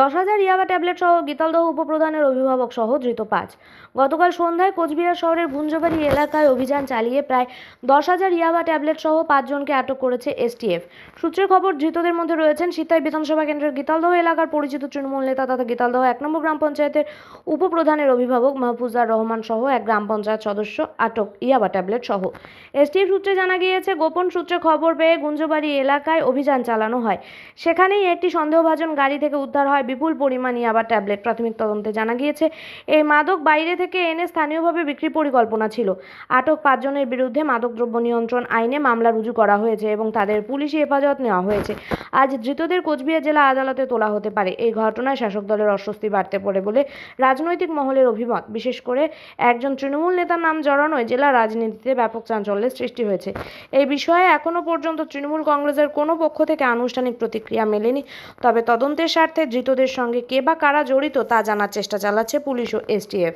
দশ হাজার ইয়াবা ট্যাবলেট সহ গীতালদহ উপপ্রধানের অভিভাবক সহ ধৃত পাঁচ। গতকাল সন্ধ্যায় কোচবিহার শহরের ভুঞ্জবাড়ি এলাকায় অভিযান চালিয়ে প্রায় দশ হাজার ইয়াবা ট্যাবলেট সহ পাঁচজনকে আটক করেছে এসটিএফ সূত্রের খবর, ধৃতদের মধ্যে রয়েছেন সিতাই বিধানসভা কেন্দ্রের গীতালদহ এলাকার পরিচিত তৃণমূল নেতা তথা গীতালদহ এক নম্বর গ্রাম পঞ্চায়েতের উপপ্রধানের অভিভাবক মাহফুজার রহমান সহ এক গ্রাম পঞ্চায়েত সদস্য আটক ইয়াবা ট্যাবলেট সহ। এসটিএফ সূত্রে জানা গিয়েছে, গোপন সূত্রে খবর পেয়ে গুঞ্জবাড়ি এলাকায় অভিযান চালানো হয়। সেখানেই একটি সন্দেহভাজন গাড়ি থেকে উদ্ধার হয় বিপুল পরিমাণ ইয়াবা ট্যাবলেট প্রাথমিক তদন্তে জানা গিয়েছে। এই মাদক বাইরে থেকে এনে স্থানীয়ভাবে বিক্রি পরিকল্পনা ছিল। আটক পাঁচজনের বিরুদ্ধে মাদকদ্রব্য নিয়ন্ত্রণ আইনে মামলা রুজু করা হয়েছে এবং তাদের পুলিশি হেফাজত নেওয়া হয়েছে। আজ ধৃতদের কোচবিহার জেলা আদালতে তোলা হতে পারে। এই ঘটনায় শাসক দলের অস্বস্তি বাড়তে পারে বলে রাজনৈতিক মহলের অভিমত। বিশেষ করে একজন তৃণমূল নেতার নাম জড়ানোয় জেলা রাজনীতিতে ব্যাপক চাঞ্চল্যের সৃষ্টি হয়েছে। এই বিষয়ে এখনও পর্যন্ত তৃণমূল কংগ্রেসের কোনো পক্ষ থেকে আনুষ্ঠানিক প্রতিক্রিয়া মেলেনি। তবে তদন্তের স্বার্থে ধৃতদের সঙ্গে কে বা কারা জড়িত তা জানার চেষ্টা চালাচ্ছে পুলিশ ও এসটিএফ।